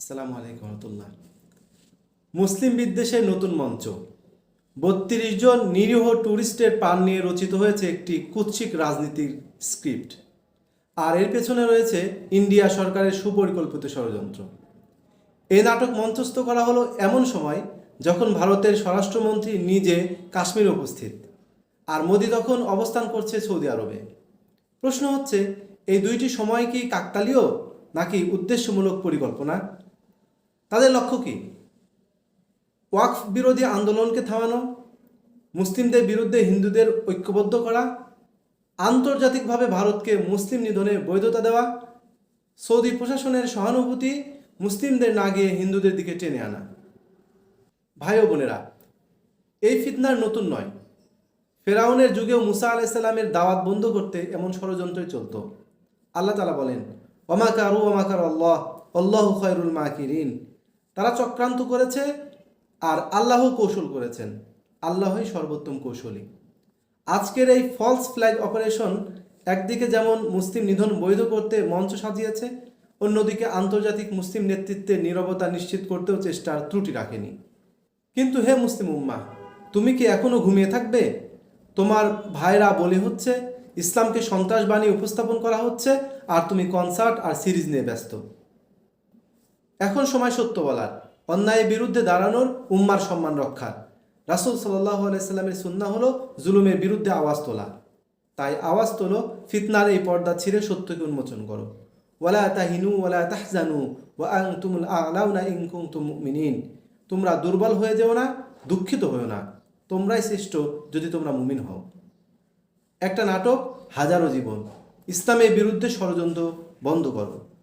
আসসালামু আলাইকুম রহমতুল্লাহ। মুসলিম বিদ্বেষের নতুন মঞ্চ। বত্রিশ জন নিরীহ ট্যুরিস্টের পান নিয়ে রচিত হয়েছে একটি কুৎসিক রাজনীতির স্ক্রিপ্ট। আর এর পেছনে রয়েছে ইন্ডিয়া সরকারের সুপরিকল্পিত ষড়যন্ত্র। এই নাটক মঞ্চস্থ করা হলো এমন সময় যখন ভারতের স্বরাষ্ট্রমন্ত্রী নিজে কাশ্মীরে উপস্থিত, আর মোদি তখন অবস্থান করছে সৌদি আরবে। প্রশ্ন হচ্ছে, এই দুইটি সময় কি কাকতালীয় নাকি উদ্দেশ্যমূলক পরিকল্পনা? তাদের লক্ষ্য কি? ওয়াকফ বিরোধী আন্দোলনকে থামানো, মুসলিমদের বিরুদ্ধে হিন্দুদের ঐক্যবদ্ধ করা, আন্তর্জাতিকভাবে ভারতকে মুসলিম নিধনে বৈধতা দেওয়া, সৌদি প্রশাসনের সহানুভূতি মুসলিমদের না গিয়ে হিন্দুদের দিকে টেনে আনা। ভাই বোনেরা, এই ফিতনার নতুন নয়। ফেরাউনের যুগেও মুসা আলাইসাল্লামের দাওয়াত বন্ধ করতে এমন ষড়যন্ত্রই চলতো। আল্লাহ তালা বলেন অমাকারু অমাকার আল্লাহ আল্লাহ খয়রুল মাকিরিন। তারা চক্রান্ত করেছে আর আল্লাহ কৌশল করেছেন। আল্লাহই সর্বোত্তম কৌশলী। আজকের এই ফলস ফ্ল্যাগ অপারেশন একদিকে যেমন মুসলিম নিধন বৈধ করতে মঞ্চ সাজিয়েছে, অন্যদিকে আন্তর্জাতিক মুসলিম নেতৃত্বের নীরবতা নিশ্চিত করতেও চেষ্টার ত্রুটি রাখেনি। কিন্তু হে মুসলিম উম্মা তুমি কি এখনও ঘুমিয়ে থাকবে? তোমার ভাইরা বলি হচ্ছে, ইসলামকে সন্ত্রাস বানিয়ে উপস্থাপন করা হচ্ছে, আর তুমি কনসার্ট আর সিরিজ নিয়ে ব্যস্ত। এখন সময় সত্য বলার। অন্যায়ের বিরুদ্ধে দাঁড়ানোর উম্মার সম্মান রক্ষার। রাসুল সাল্লাহ আলাইস্লামের সুন্না হলো জুলুমের বিরুদ্ধে আওয়াজ তোলা। তাই আওয়াজ তোলো, ফিতনার এই পর্দা ছিঁড়ে সত্যকে উন্মোচন করো। ওয়ালা তাহিনু ওয়ালা তাহজানু ওয়া আং তুমুল আলাউনা তোমরা দুর্বল হয়ে যেও না, দুঃখিত হয়েও না। তোমরাই শ্রেষ্ঠ যদি তোমরা মুমিন হও। একটা নাটক হাজারো জীবন। ইসলামের বিরুদ্ধে ষড়যন্ত্র বন্ধ করো।